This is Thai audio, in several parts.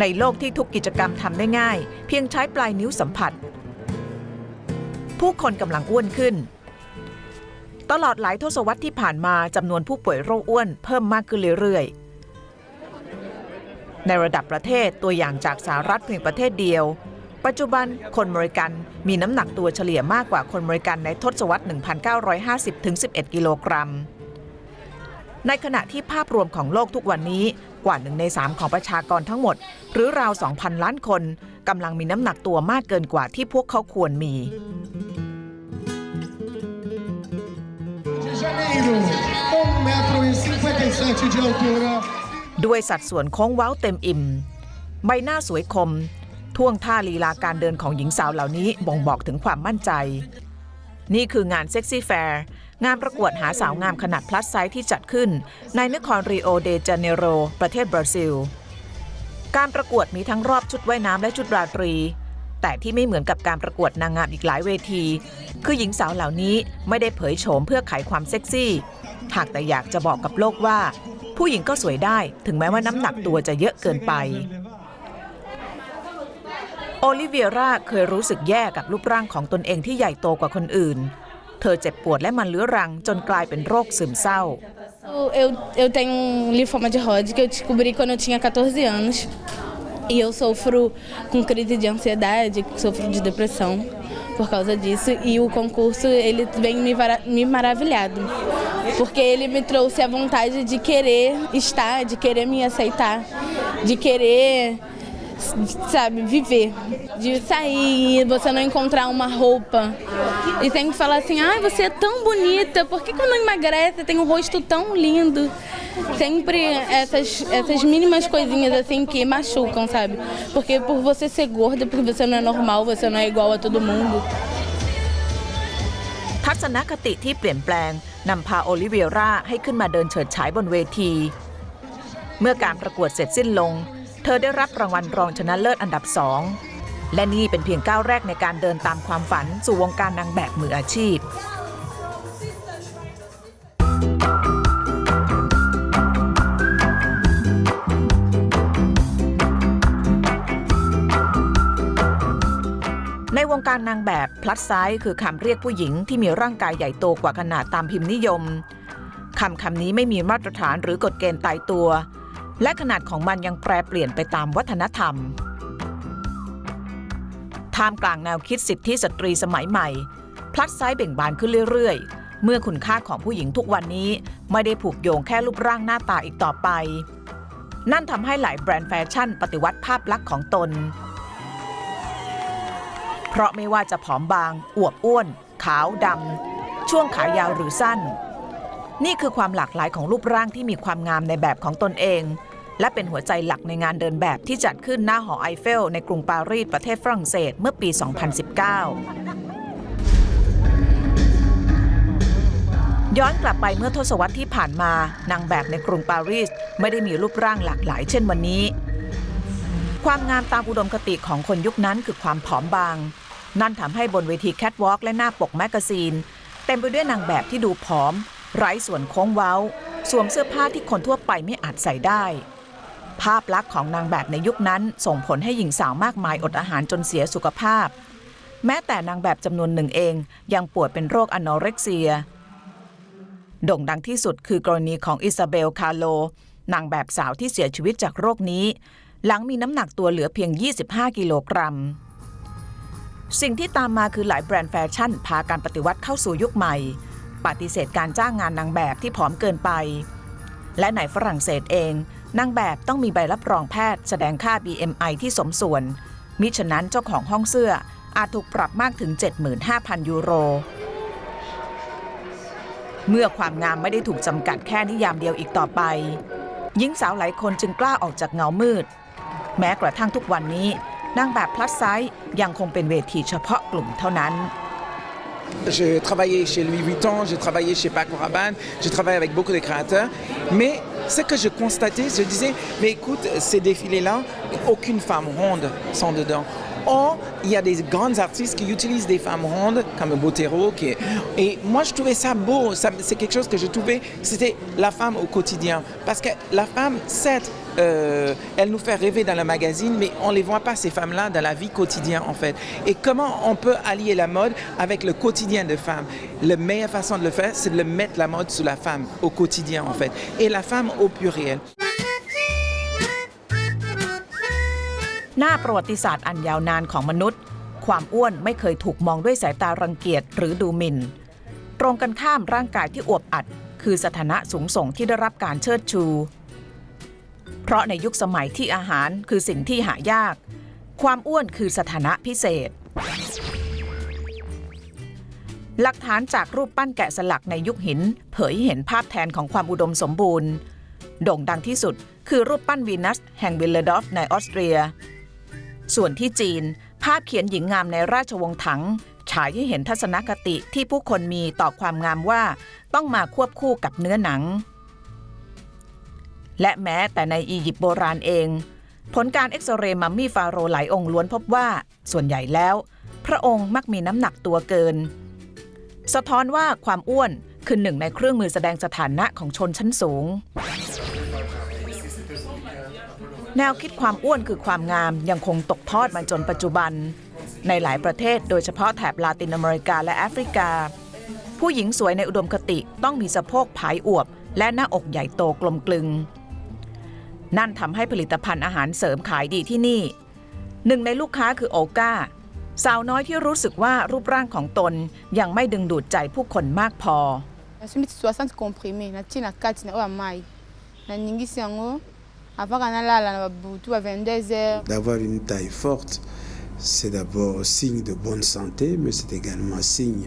ในโลกที่ทุกกิจกรรมทำได้ง่าย เพียงใช้ปลายนิ้วสัมผัส ผู้คนกำลังอ้วนขึ้น ตลอดหลายทศวรรษที่ผ่านมาจำนวนผู้ป่วยโรคอ้วนเพิ่มมากขึ้นเรื่อยๆ ในระดับประเทศตัวอย่างจากสหรัฐเพียงประเทศเดียว ปัจจุบันคนเมริกันมีน้ำหนักตัวเฉลี่ยมากกว่าคนเมริกันในทศวรรษ 1950ถึง11 กิโลกรัมในขณะที่ภาพรวมของโลกทุกวันนี้ กว่าหนึ่งในสามของประชากรทั้งหมด หรือราว 2,000 ล้านคนกำลังมีน้ำหนักตัวมากเกินกว่าที่พวกเขาควรมี de Janeiro, 1,57m de altura. ด้วยสัดส่วนโค้งเว้าเต็มอิ่ม ใบหน้าสวยคม ท่วงท่าลีลาการเดินของหญิงสาวเหล่านี้บ่งบอกถึงความมั่นใจ นี่คืองานเซ็กซี่แฟร์ งานประกวดหาสาวงามขนาดพลัสไซส์ที่จัดขึ้น ในนครริโอเดจาเนโร ประเทศบราซิล การประกวดมีทั้งรอบชุดว่ายน้ำและชุดราตรี แต่ที่ไม่เหมือนกับการประกวดนางงามอีกหลายเวที คือหญิงสาวเหล่านี้ไม่ได้เผยโฉมเพื่อขายความเซ็กซี่ หากแต่อยากจะบอกกับโลกว่า ผู้หญิงก็สวยได้ ถึงแม้ว่าน้ำหนักตัวจะเยอะเกินไปโอลิเวียราเคยรู้สึกแย่กับรูปร่างของตนเองที่ใหญ่โตกว่าคนอื่น เธอเจ็บปวดและมันเลื้อรังจนกลายเป็นโรคซึมเศร้า Eu, eu tenho um linfoma de Hodgkin que eu descobri quando eu tinha 14 anos. E eu sofro com crise de ansiedade, sofro de depressão por causa disso. E o concurso, ele vem me, vara- me maravilhado. Porque ele me trouxe a vontade de querer estar, de querer me aceitar, de querer sabe, viver. De sair e você não encontrar uma roupa. E tem que falar assim, ai, você é tão bonita, por que, que não emagrece? Tem um rosto tão lindo. Sempre essas, essas mínimas coisinhas assim que machucam, sabe? Porque por você ser gorda, porque você não é normal, você não é igual a todo mundo. ทัศนคติที่เปลี่ยนแปลงนำพาโอลิเวียราให้ขึ้นมาเดินเฉิดฉายบนเวที เมื่อการประกวดเสร็จสิ้นลง เธอได้รับรางวัลรองชนะเลิศอันดับสองและนี่เป็นเพียงก้าวแรกในการเดินตามความฝันสู่วงการนางแบบมืออาชีพ ในวงการนางแบบพลัดไซส์คือคำเรียกผู้หญิงที่มีร่างกายใหญ่โตกว่าขนาดตามพิมพ์นิยมคำคำนี้ไม่มีมาตรฐานหรือกฎเกณฑ์ตายตัว และขนาดของมันยังแปรเปลี่ยนไปตามวัฒนธรรม ท่ามกลางแนวคิดสิทธิสตรีสมัยใหม่ พลัดไซส์เบ่งบานขึ้นเรื่อยๆ เมื่อคุณค่าของผู้หญิงทุกวันนี้ไม่ได้ผูกโยงแค่รูปร่างหน้าตาอีกต่อไป นั่นทำให้หลายแบรนด์แฟชั่นปฏิวัติภาพลักษณ์ของตน เพราะไม่ว่าจะผอมบาง อวบอ้วน ขาวดำช่วงขายาวหรือสั้นนี่คือความหลากหลายของรูปร่างที่มีความงามในแบบของตนเอง และเป็นหัวใจหลักในงานเดินแบบที่จัดขึ้นหน้าหอไอเฟล ในกรุงปารีสประเทศฝรั่งเศสเมื่อปี 2019ย้อนกลับไปเมื่อทศวรรษที่ผ่านมา นางแบบในกรุงปารีสไม่ได้มีรูปร่างหลากหลายเช่นวันนี้ ความงามตามอุดมคติของคนยุคนั้นคือความผอมบาง นั่นทำให้บนเวทีแคทวอล์กและหน้าปกแมกกาซีน เต็มไปด้วยนางแบบที่ดูผอม ไร้ส่วนโค้งเว้า สวมเสื้อผ้าที่คนทั่วไปไม่อาจใส่ได้ ภาพลักษณ์ของนางแบบในยุคนั้นส่งผลให้หญิงสาวมากมายอดอาหารจนเสียสุขภาพ แม้แต่นางแบบจำนวนหนึ่งเองยังป่วยเป็นโรคอนอเร็กเซีย โด่งดังที่สุดคือกรณีของอิซาเบล คาโล นางแบบสาวที่เสียชีวิตจากโรคนี้ หลังมีน้ำหนักตัวเหลือเพียง 25 กิโลกรัม สิ่งที่ตามมาคือหลายแบรนด์แฟชั่น พาการปฏิวัติเข้าสู่ยุคใหม่ ปฏิเสธการจ้างงานนางแบบที่ผอมเกินไป และในฝรั่งเศสเอง นางแบบต้องมีใบรับรองแพทย์แสดงค่า BMI ที่สมส่วน มิฉะนั้นเจ้าของห้องเสื้ออาจถูกปรับมากถึง 75,000 ยูโร เมื่อความงามไม่ได้ถูกจำกัดแค่นิยามเดียวอีกต่อไปหญิงสาวหลายคนจึงกล้าออกจากเงามืด แม้กระทั่งทุกวันนี้นางแบบพลัสไซส์ยังคงเป็นเวทีเฉพาะกลุ่มเท่านั้น J'ai travaillé chez Louis Vuitton, j'ai travaillé chez Paco Rabanne, j'ai travaillé avec beaucoup de créateurs. Mais ce que je constatais, je disais, mais écoute, ces défilés-là, aucune femme ronde sont dedans. Or il y a des grands artistes qui utilisent des femmes rondes comme Botero. Qui, et moi, je trouvais ça beau. C'est quelque chose que je trouvais, c'était la femme au quotidien. Parce que la femme, certes, euh, elle nous fait rêver dans le magazine, mais on ne les voit pas, ces femmes-là, dans la vie quotidienne, en fait. Et comment on peut allier la mode avec le quotidien de femmes La meilleure façon de le faire, c'est de le mettre la mode sur la femme au quotidien, en fait. Et la femme au pluriel. หน้าประวัติศาสตร์อันยาวนานของมนุษย์ ความอ้วนไม่เคยถูกมองด้วยสายตารังเกียจหรือดูหมิ่น ตรงกันข้ามร่างกายที่อวบอัด คือสถานะสูงส่งที่ได้รับการเชิดชู เพราะในยุคสมัยที่อาหารคือสิ่งที่หายาก ความอ้วนคือสถานะพิเศษ หลักฐานจากรูปปั้นแกะสลักในยุคหิน เผยเห็นภาพแทนของความอุดมสมบูรณ์ โด่งดังที่สุดคือรูปปั้นวีนัส แห่งวิลเลดอฟในออสเตรีย ส่วนที่จีน ภาพเขียนหญิงงามในราชวงศ์ถัง ฉายให้เห็นทัศนคติที่ผู้คนมีต่อความงามว่าต้องมาควบคู่กับเนื้อหนัง และแม้แต่ในอียิปต์โบราณเอง ผลการเอ็กซเรย์มัมมี่ฟาโรห์หลายองค์ล้วนพบว่า ส่วนใหญ่แล้ว พระองค์มักมีน้ำหนักตัวเกิน สะท้อนว่าความอ้วนคือหนึ่งในเครื่องมือแสดงสถานะของชนชั้นสูง แนวคิดความอ้วนคือความงามยังคงตกทอดมาจนปัจจุบัน ในหลายประเทศโดยเฉพาะแถบลาตินอเมริกาและแอฟริกา ผู้หญิงสวยในอุดมคติต้องมีสะโพกผายอวบ และหน้าอกใหญ่โตกลมกลึง นั่นทำให้ผลิตภัณฑ์อาหารเสริมขายดีที่นี่ หนึ่งในลูกค้าคือโอกาสาวน้อยที่รู้สึกว่ารูปร่างของตนยังไม่ดึงดูดใจผู้คนมากพอ nasombi 60 comprime natie na kati na oyo ya mai naningisi yango avaka nalala na babutu ba 22 heures D'avoir une taille forte, c'est d'abord signe de bonne santé, mais c'est également signe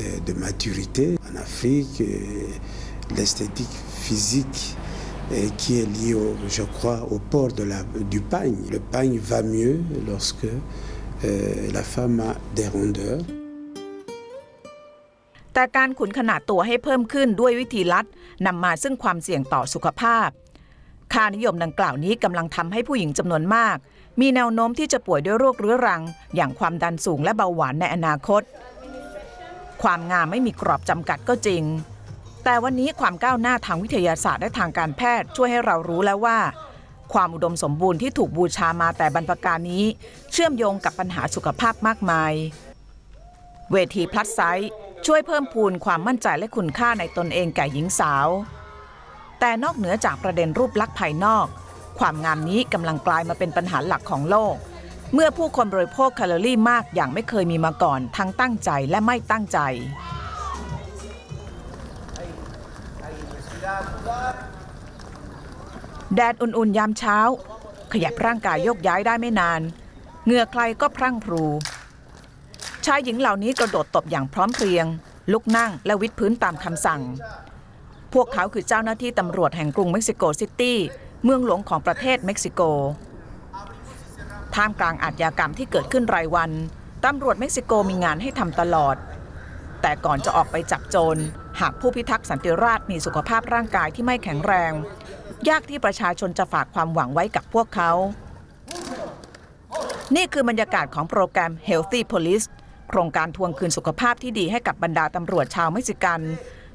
euh, de maturité. En Afrique, euh, l'esthétique physique qui est lié, au, je crois, au port de la, du pagne. Le pagne va mieux lorsque euh, la femme a des rondeurs. แต่การขุนขนาดตัวให้เพิ่มขึ้นด้วยวิธีลัดนำมาซึ่งความเสี่ยงต่อสุขภาพ ค่านิยมดังกล่าวนี้กำลังทำให้ผู้หญิงจำนวนมาก มีแนวโน้มที่จะป่วยด้วยโรคเรื้อรัง อย่างความดันสูงและเบาหวานในอนาคต ความงามไม่มีกรอบจำกัดก็จริง แต่วันนี้ความก้าวหน้าทางวิทยาศาสตร์และทางการแพทย์ช่วยให้เรารู้แล้วว่า ความอุดมสมบูรณ์ที่ถูกบูชามาแต่บรรพการนี้ เชื่อมโยงกับปัญหาสุขภาพมากมาย เวทีพลัสไซส์ช่วยเพิ่มพูนความมั่นใจและคุณค่าในตนเองแก่หญิงสาว แต่นอกเหนือจากประเด็นรูปลักษณ์ภายนอก ความงามนี้กำลังกลายมาเป็นปัญหาหลักของโลก เมื่อผู้คนบริโภคแคลอรี่มากอย่างไม่เคยมีมาก่อนทั้งตั้งใจและไม่ตั้งใจ แดดอุ่นๆ ยามเช้า ขยับร่างกายโยกย้ายได้ไม่นาน เหงื่อใครก็พรั่งพรู ชายหญิงเหล่านี้กระโดดตบอย่างพร้อมเพรียง ลุกนั่งและวิดพื้นตามคำสั่ง พวกเขาคือเจ้าหน้าที่ตำรวจแห่งกรุงเม็กซิโกซิตี้ เมืองหลวงของประเทศเม็กซิโก ท่ามกลางอาชญากรรมที่เกิดขึ้นรายวันตำรวจเม็กซิโกมีงานให้ทำตลอด แต่ก่อนจะออกไปจับโจร หากผู้พิทักษ์สันติราษฎร์มีสุขภาพร่างกายที่ไม่แข็งแรง ยากที่ประชาชนจะฝากความหวังไว้กับพวกเขา นี่คือบรรยากาศของโปรแกรม Healthy Police โครงการทวงคืนสุขภาพที่ดีให้กับบรรดาตำรวจชาวเม็กซิกัน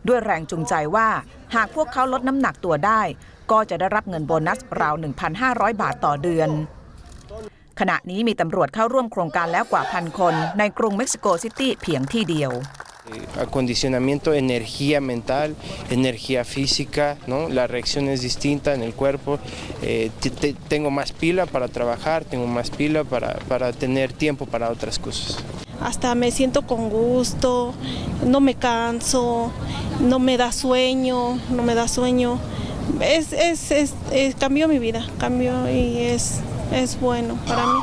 ด้วยแรงจูงใจว่าหากพวกเขาลดน้ำหนักตัวได้ ก็จะได้รับเงินโบนัสราว 1,500 บาทต่อเดือน ขณะนี้มีตำรวจเข้าร่วมโครงการแล้วกว่าพันคน ในกรุงเม็กซิโกซิตี้เพียงที่เดียว acondicionamiento, energía mental, energía física, ¿no? La reacción es distinta en el cuerpo. eh, te- te- tengo más pila para trabajar, tengo más pila para, para tener tiempo para otras cosas. hasta me siento con gusto, no me canso, no me da sueño, no me da sueño. Es, es, es, es- cambió mi vida, cambió y es, es bueno para mí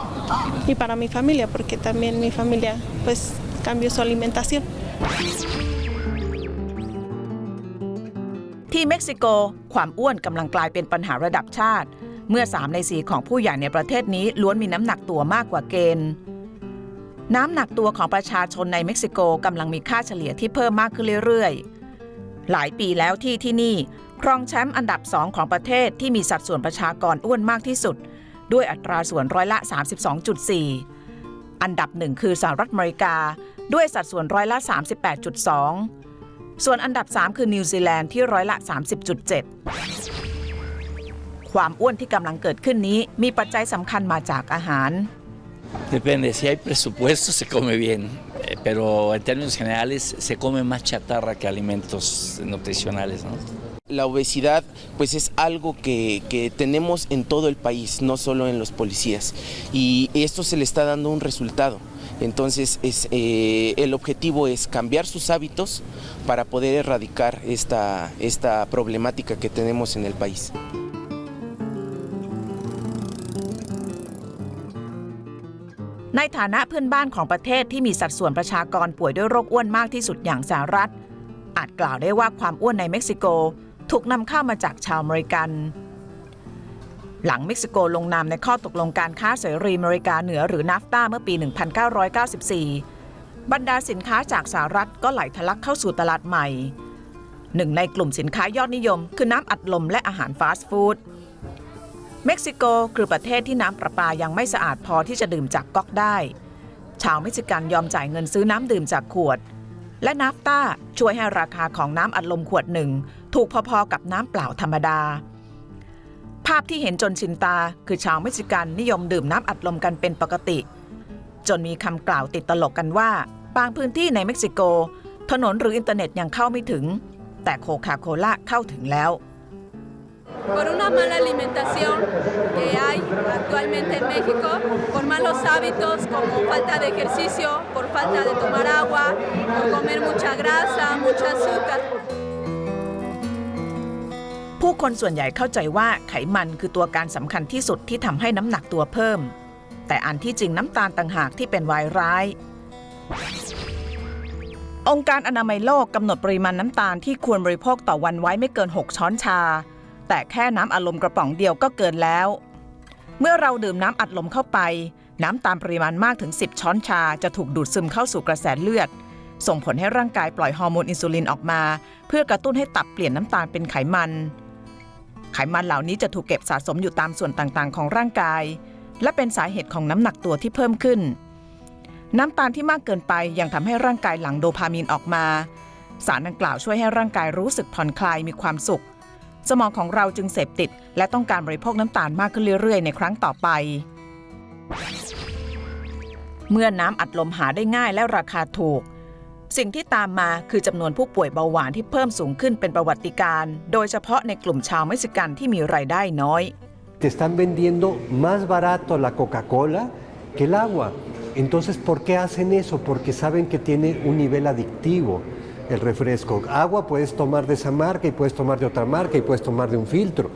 y para mi familia, porque también mi familia pues cambió su alimentación. ที่เม็กซิโก ความอ้วนกำลังกลายเป็นปัญหาระดับชาติ เมื่อ 3 ใน4ของผู้ใหญ่ในประเทศนี้ล้วนมีน้ำหนักตัวมากกว่าเกณฑ์ น้ำหนักตัวของประชาชนในเม็กซิโกกำลังมีค่าเฉลี่ยที่เพิ่มมากขึ้นเรื่อยๆ หลายปีแล้วที่ที่นี่ครองแชมป์อันดับ2ของประเทศที่มีสัดส่วนประชากรอ้วนมากที่สุด ด้วยอัตราส่วนร้อยละ 32.4 อันดับหนึ่งคือสหรัฐอเมริกา ด้วยสัดส่วนร้อยละ 38.2 ส่วนอันดับ 3 คือนิวซีแลนด์ที่ร้อยละ 30.7 ความอ้วนที่กำลังเกิดขึ้นนี้มีปัจจัยสำคัญมาจากอาหาร Depende, si hay presupuesto se come bien, pero en términos generales se come más chatarra que alimentos nutricionales, ¿no? La obesidad pues es algo que, que tenemos en todo el país, no solo en los policías. Y esto se le está dando un resultado. Entonces es, eh, el objetivo es cambiar sus hábitos para poder erradicar esta, esta problemática que tenemos en el país. ในฐานะเพื่อนบ้านของประเทศที่มีสัดส่วนประชากรป่วยด้วยโรคอ้วนมากที่สุดอย่างสหรัฐ อาจกล่าวได้ว่าความอ้วนในเม็กซิโก ถูกนำเข้ามาจากชาวอเมริกัน หลังเม็กซิโกลงนามในข้อตกลงการค้าเสรีอเมริกาเหนือหรือนาฟตาเมื่อปี 1994 บรรดาสินค้าจากสหรัฐก็ไหลทะลักเข้าสู่ตลาดใหม่ หนึ่งในกลุ่มสินค้ายอดนิยม คือน้ำอัดลมและอาหารฟาสต์ฟู้ดเม็กซิโกคือประเทศที่น้ำประปายังไม่สะอาดพอที่จะดื่มจากก๊อกได้ ชาวเม็กซิกันยอมจ่ายเงินซื้อน้ำดื่มจากขวด และนาฟตาช่วยให้ราคาของน้ำอัดลมขวดหนึ่ง ถูกพอๆกับน้ำเปล่าธรรมดา ภาพที่เห็นจนชินตาคือชาวเม็กซิกันนิยมดื่มน้ำอัดลมกันเป็นปกติ จนมีคำกล่าวติดตลกกันว่า บางพื้นที่ในเม็กซิโก ถนนหรืออินเทอร์เน็ตยังเข้าไม่ถึง แต่โคคาโคล่าเข้าถึงแล้ว por una mala alimentación que hay actualmente en México, por malos hábitos como falta de ejercicio, por falta de tomar agua, por comer mucha grasa, mucho azúcar. ผู้คนส่วนใหญ่เข้าใจว่าไขมันคือตัวการสำคัญที่สุดที่ทำให้น้ำหนักตัวเพิ่ม แต่อันที่จริงน้ำตาลต่างหากที่เป็นวายร้าย องค์การอนามัยโลกกำหนดปริมาณน้ำตาลที่ควรบริโภคต่อวันไว้ไม่เกิน 6 ช้อนชา แต่แค่น้ำอัดลมกระป๋องเดียวก็เกินแล้ว เมื่อเราดื่มน้ำอัดลมเข้าไป น้ำตาลปริมาณมากถึง 10 ช้อนชาจะถูกดูดซึมเข้าสู่กระแสเลือดส่งผลให้ร่างกายปล่อยฮอร์โมนอินซูลินออกมา เพื่อกระตุ้นให้ตับเปลี่ยนน้ำตาลเป็นไขมัน ไขมันเหล่านี้จะถูกเก็บสะสมอยู่ตามส่วนต่างๆ ของร่างกาย และเป็นสาเหตุของน้ำหนักตัวที่เพิ่มขึ้น น้ำตาลที่มากเกินไปยังทำให้ร่างกายหลั่งโดพามีนออกมา สารดังกล่าวช่วยให้ร่างกายรู้สึกผ่อนคลายมีความสุข สมองของเราจึงเสพติด และต้องการบริโภคน้ำตาลมากขึ้นเรื่อยๆ ในครั้งต่อไป เมื่อน้ำอัดลมหาได้ง่ายและราคาถูก สิ่งที่ตามมาคือจำนวนผู้ป่วยเบาหวานที่เพิ่มสูงขึ้นเป็นประวัติการณ์โดยเฉพาะในกลุ่มชาวเม็กซิกันที่มีรายได้น้อย te están vendiendo más barato la Coca-Cola que el agua. Entonces, ¿por qué hacen eso? Porque saben que tiene un nivel adictivo el refresco. Agua puedes tomar de esa marca y puedes tomar de otra marca y puedes tomar de un filtro.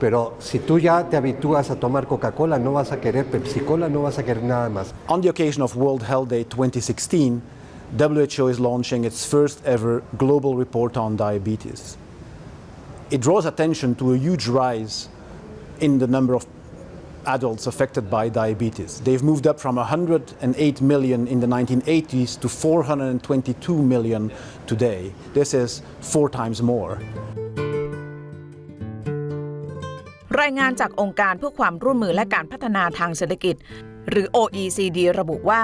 Pero si tú ya te habitúas a tomar Coca-Cola, no vas a querer Pepsi-Cola, no vas a querer nada más. On the occasion of World Health Day 2016, WHO is launching its first ever global report on diabetes. It draws attention to a huge rise in the number of adults affected by diabetes. They've moved up from 108 million in the 1980s to 422 million today. This is four times more. รายงานจากองค์การเพื่อความร่วมมือและการพัฒนาทางเศรษฐกิจ หรือ OECD ระบุว่า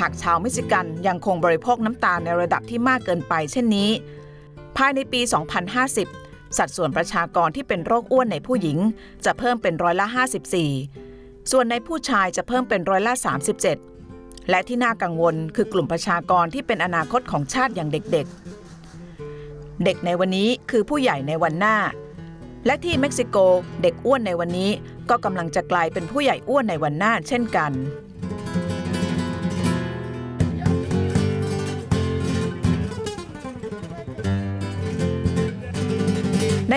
หากชาวเม็กซิกันยังคงบริโภคน้ำตาลในระดับที่มากเกินไปเช่นนี้ ภายในปี 2050 สัดส่วนประชากรที่เป็นโรคอ้วนในผู้หญิง จะเพิ่มเป็นร้อยละ 54 ส่วนในผู้ชายจะเพิ่มเป็นร้อยละ 37 และที่น่ากังวลคือกลุ่มประชากรที่เป็นอนาคตของชาติอย่างเด็กๆ เด็กในวันนี้คือผู้ใหญ่ในวันหน้า และที่เม็กซิโกเด็กอ้วนในวันนี้ก็กำลังจะกลายเป็นผู้ใหญ่อ้วนในวันหน้าเช่นกัน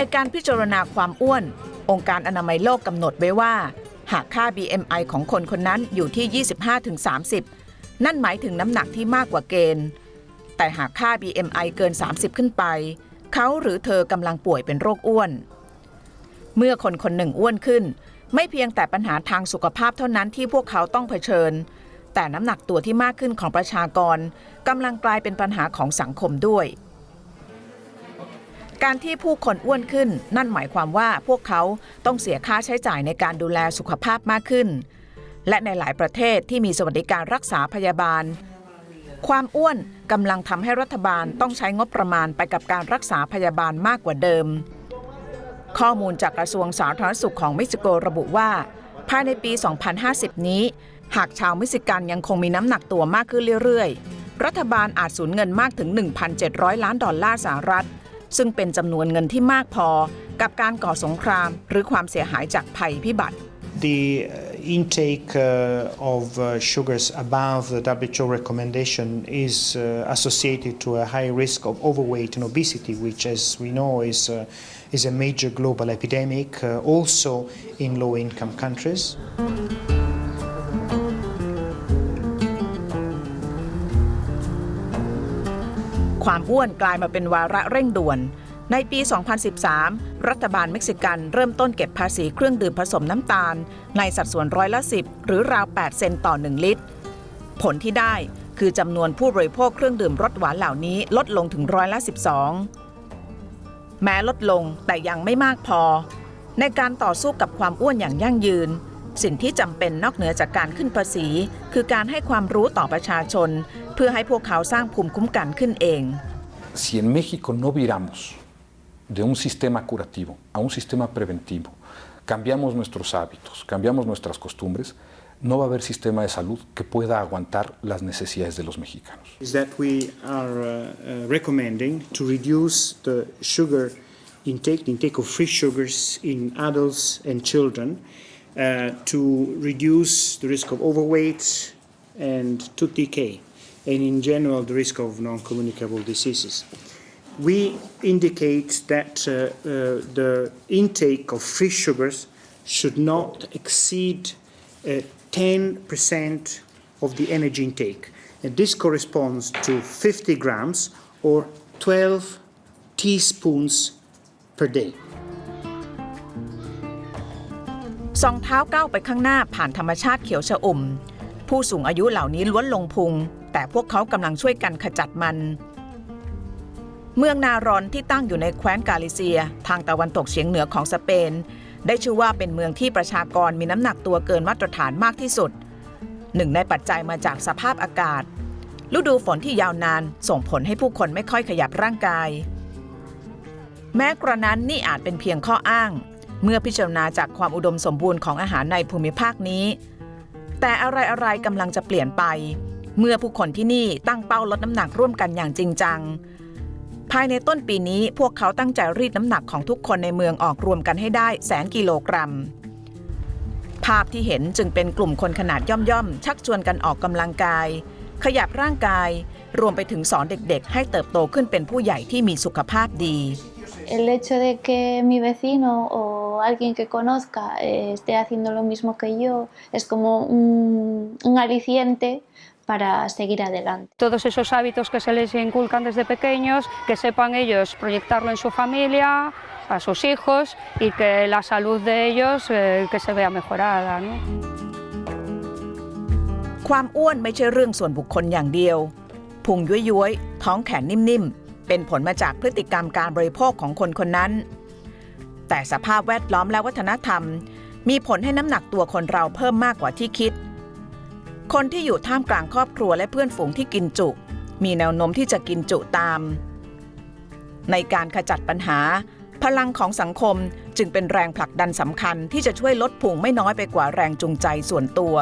ในการพิจารณาความอ้วน องค์การอนามัยโลกกำหนดไว้ว่า หากค่า BMI ของคนคนนั้นอยู่ที่ 25-30 นั่นหมายถึงน้ำหนักที่มากกว่าเกณฑ์ แต่หากค่า BMI เกิน 30 ขึ้นไป เขาหรือเธอกำลังป่วยเป็นโรคอ้วน เมื่อคนคนหนึ่งอ้วนขึ้น ไม่เพียงแต่ปัญหาทางสุขภาพเท่านั้นที่พวกเขาต้องเผชิญ แต่น้ำหนักตัวที่มากขึ้นของประชากรกำลังกลายเป็นปัญหาของสังคมด้วย การที่ผู้คนอ้วนขึ้น นั่นหมายความว่าพวกเขาต้องเสียค่าใช้จ่ายในการดูแลสุขภาพมากขึ้น และในหลายประเทศที่มีสวัสดิการรักษาพยาบาล ความอ้วนกำลังทำให้รัฐบาลต้องใช้งบประมาณไปกับการรักษาพยาบาลมากกว่าเดิม ข้อมูลจากกระทรวงสาธารณสุขของเม็กซิโกระบุว่า ภายในปี 2050 นี้ หากชาวเม็กซิกันยังคงมีน้ำหนักตัวมากขึ้นเรื่อยๆ รัฐบาลอาจสูญเงินมากถึง 1,700 ล้านดอลลาร์สหรัฐ ซึ่งเป็นจำนวนเงินที่มากพอกับการก่อสงคราม หรือความเสียหายจากภัยพิบัติ The intake uh, of uh, sugars above the WHO recommendation is uh, associated to a high risk of overweight and obesity, which, as we know, is, uh, is a major global epidemic, uh, also in low income countries. ความอ้วนกลายมาเป็นวาระเร่งด่วน ในปี 2013 รัฐบาลเม็กซิกันเริ่มต้นเก็บภาษีเครื่องดื่มผสมน้ำตาล ในสัดส่วนร้อยละ 10 หรือราว 8 เซนต์ต่อ 1 ลิตร ผลที่ได้คือจำนวนผู้บริโภคเครื่องดื่มรสหวานเหล่านี้ลดลงถึงร้อยละ 12 แม้ลดลงแต่ยังไม่มากพอ ในการต่อสู้กับความอ้วนอย่างยั่งยืน สิ่งที่จำเป็นนอกเหนือจากการขึ้นภาษี คือการให้ความรู้ต่อประชาชน เพื่อให้พวกเขาสร้างภูมิคุ้มกันขึ้นเอง Si en México no viramos de un sistema curativo a un sistema preventivo, cambiamos nuestros hábitos, cambiamos nuestras costumbres, no va a haber sistema de salud que pueda aguantar las necesidades de los mexicanos. Is that we are uh, uh, recommending to reduce the sugar intake, the intake of free sugars in adults and children, uh, to reduce the risk of overweight and tooth decay, and in general the risk of non-communicable diseases. We indicate that uh, uh, the intake of free sugars should not exceed uh, 10% of the energy intake. And this corresponds to 50 grams or 12 teaspoons per day. สองเท้าก้าวไปข้างหน้าผ่านธรรมชาติเขียวชะอุ่ม ผู้สูงอายุเหล่านี้ล้วนลงพุง แต่พวกเขากำลังช่วยกันขจัดมัน เมืองนารอนที่ตั้งอยู่ในแคว้นกาลิเซีย ทางตะวันตกเฉียงเหนือของสเปน ได้ชื่อว่าเป็นเมืองที่ประชากรมีน้ำหนักตัวเกินมาตรฐานมากที่สุด หนึ่งในปัจจัยมาจากสภาพอากาศ ฤดูฝนที่ยาวนานส่งผลให้ผู้คนไม่ค่อยขยับร่างกาย แม้กระนั้นนี่อาจเป็นเพียงข้ออ้าง เมื่อพิจารณาจากความอุดมสมบูรณ์ของอาหารในภูมิภาคนี้ แต่อะไรๆกำลังจะเปลี่ยนไป เมื่อผู้คนที่นี่ตั้งเป้าลดน้ำหนักร่วมกันอย่างจริงจัง ภายในต้นปีนี้พวกเขาตั้งใจรีดน้ำหนักของทุกคนในเมืองออกรวมกันให้ได้แสนกิโลกรัม ภาพที่เห็นจึงเป็นกลุ่มคนขนาดย่อมๆชักชวนกันออกกำลังกาย ขยับร่างกาย รวมไปถึงสอนเด็กๆ ให้เติบโตขึ้นเป็นผู้ใหญ่ที่มีสุขภาพดี El hecho de que mi vecino o alguien que conozca eh, esté haciendo lo mismo que yo es como un, un aliciente para seguir adelante. Todos esos hábitos que se les inculcan desde pequeños, que sepan ellos proyectarlo en su familia, a sus hijos y que la salud de ellos eh, que se vea mejorada. ¿no? ความอ้วนไม่ใช่เรื่องส่วนบุคคลอย่างเดียว พุงย้วยๆ ท้องแขนนิ่มๆ เป็นผลมาจากพฤติกรรมการบริโภคของคนคนนั้น แต่สภาพแวดล้อมและวัฒนธรรม มีผลให้น้ำหนักตัวคนเราเพิ่มมากกว่าที่คิด คนที่อยู่ท่ามกลางครอบครัวและเพื่อนฝูงที่กินจุ มีแนวโน้มที่จะกินจุตาม ในการขจัดปัญหา พลังของสังคมจึงเป็นแรงผลักดันสำคัญที่จะช่วยลดพุงไม่น้อยไปกว่าแรงจูงใจส่วนตัว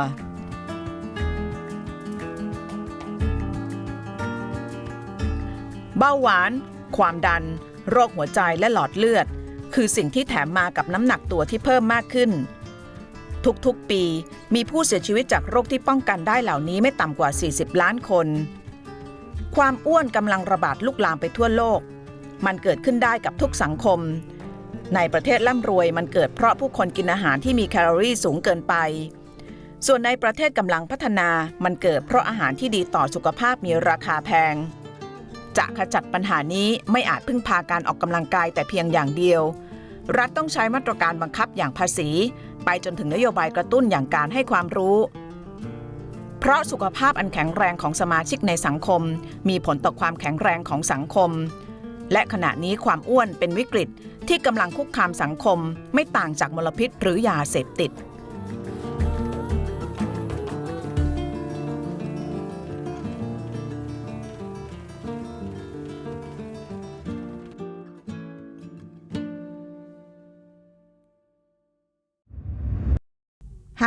เบาหวาน ความดัน โรคหัวใจและหลอดเลือด คือสิ่งที่แถมมากับน้ำหนักตัวที่เพิ่มมากขึ้น ทุกๆ ปีมีผู้เสียชีวิตจากโรคที่ป้องกันได้เหล่านี้ไม่ต่ำกว่า 40 ล้านคน ความอ้วนกำลังระบาดลุกลามไปทั่วโลก มันเกิดขึ้นได้กับทุกสังคม ในประเทศร่ำรวยมันเกิดเพราะผู้คนกินอาหารที่มีแคลอรี่สูงเกินไป ส่วนในประเทศกำลังพัฒนามันเกิดเพราะอาหารที่ดีต่อสุขภาพมีราคาแพง จะขจัดปัญหานี้ไม่อาจพึ่งพาการออกกำลังกายแต่เพียงอย่างเดียว รัฐต้องใช้มาตรการบังคับอย่างภาษี ไปจนถึงนโยบายกระตุ้นอย่างการให้ความรู้ เพราะสุขภาพอันแข็งแรงของสมาชิกในสังคม มีผลต่อความแข็งแรงของสังคม และขณะนี้ความอ้วนเป็นวิกฤตที่กำลังคุกคามสังคม ไม่ต่างจากมลพิษหรือยาเสพติด